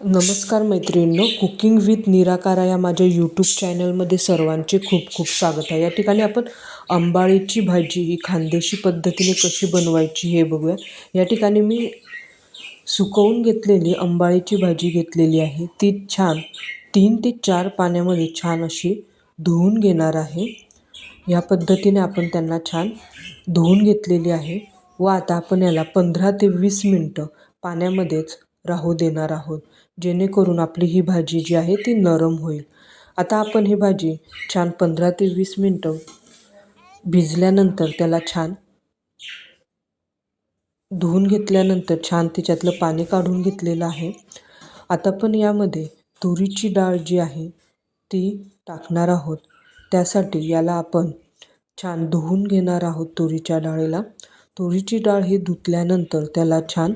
नमस्कार मैत्रिणींनो cooking with nirakara या माझ्या यूट्यूब चॅनलमध्ये सर्वांचे खूप खूप स्वागत आहे. या ठिकाणी आपण अंबाळीची भाजी ही खानदेशी पद्धतीने कशी बनवायची हे बघूया. या ठिकाणी मी सुकवून घेतलेली अंबाळीची भाजी घेतलेली आहे. ती छान तीन ते चार पाण्यामध्ये छान अशी धुवून घेणार आहे. या पद्धतीने आपण त्यांना छान धुवून घेतलेली आहे. व आता आपण याला पंधरा ते वीस मिनटं पाण्यामध्येच राहू देणार आहोत. जेणेकरून आपली ही भाजी जी आहे ती नरम होईल. आता आपण ही भाजी छान पंधरा ते वीस मिनटं भिजल्यानंतर त्याला छान धुवून घेतल्यानंतर छान तिच्यातलं पाणी काढून घेतलेलं आहे. आता पण यामध्ये तुरीची डाळ जी आहे ती टाकणार आहोत. त्यासाठी याला आपण छान धुवून घेणार आहोत तुरीच्या डाळीला. तुरीची डाळ ही धुतल्यानंतर त्याला छान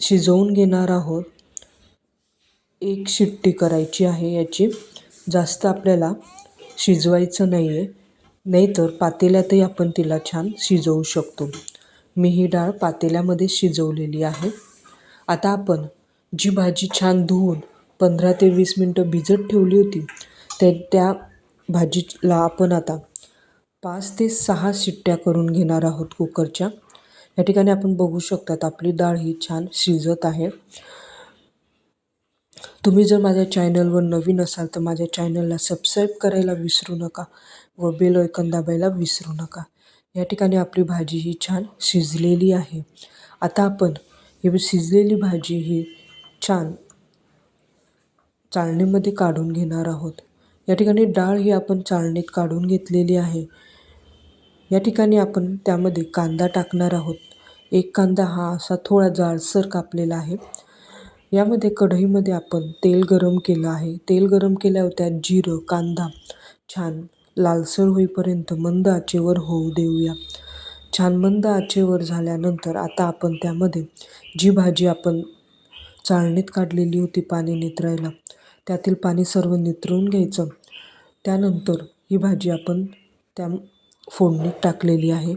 शिजवून घेणार आहोत. एक शिट्टी करायची आहे याची. जास्त आपल्याला शिजवायचं नाही आहे नाहीतर पातेल्यातही आपण तिला छान शिजवू शकतो. मी ही डाळ पातेल्यामध्ये शिजवलेली आहे. आता आपण जी भाजी छान धुवून पंधरा ते वीस मिनटं भिजत ठेवली होती ते त्या भाजीला आपण आता पाच ते सहा शिट्ट्या करून घेणार आहोत कुकरच्या. या ठिकाणी आपण बघू शकतात आपली डाळ ही छान शिजत आहे. तुम्ही जर माझ्या चॅनलवर नवीन असाल तर माझ्या चॅनलला सबस्क्राईब करायला विसरू नका व बेल ऐकन दाबायला विसरू नका. या ठिकाणी आपली भाजी ही छान शिजलेली आहे. आता आपण ही शिजलेली भाजी ही छान चाळणीमध्ये काढून घेणार आहोत. या ठिकाणी डाळ ही आपण चाळणीत काढून घेतलेली आहे. या ठिकाणी आपण त्यामध्ये कांदा टाकणार आहोत. एक कांदा हा असा थोडा जाडसर कापलेला आहे. यामध्ये कढईमध्ये आपण तेल गरम केलं आहे. तेल गरम केल्यावर त्यात जिरं कांदा छान लालसर होईपर्यंत मंद आचेवर होऊ देऊया. छान मंद आचेवर झाल्यानंतर आता आपण त्यामध्ये जी भाजी आपण चाळणीत काढलेली होती पाणी नितरायला त्यातील पाणी सर्व नितरून घ्यायचं. त्यानंतर ही भाजी आपण त्या फोडणीत टाकलेली आहे.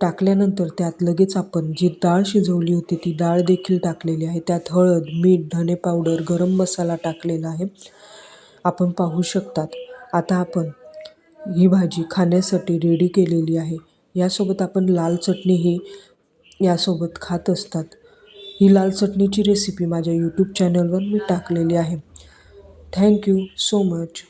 टाकल्यानंतर त्यात लगेच आपण जी डाळ शिजवली होती ती डाळ देखील टाकलेली आहे. त्यात हळद मीठ धने पावडर गरम मसाला टाकलेला आहे. आपण पाहू शकतात. आता आपण ही भाजी खाण्यासाठी रेडी केलेली आहे. यासोबत आपण लाल चटणी ही यासोबत खात असतात. ही लाल चटणीची रेसिपी माझ्या यूट्यूब चॅनलवर मी टाकलेली आहे. Thank you so much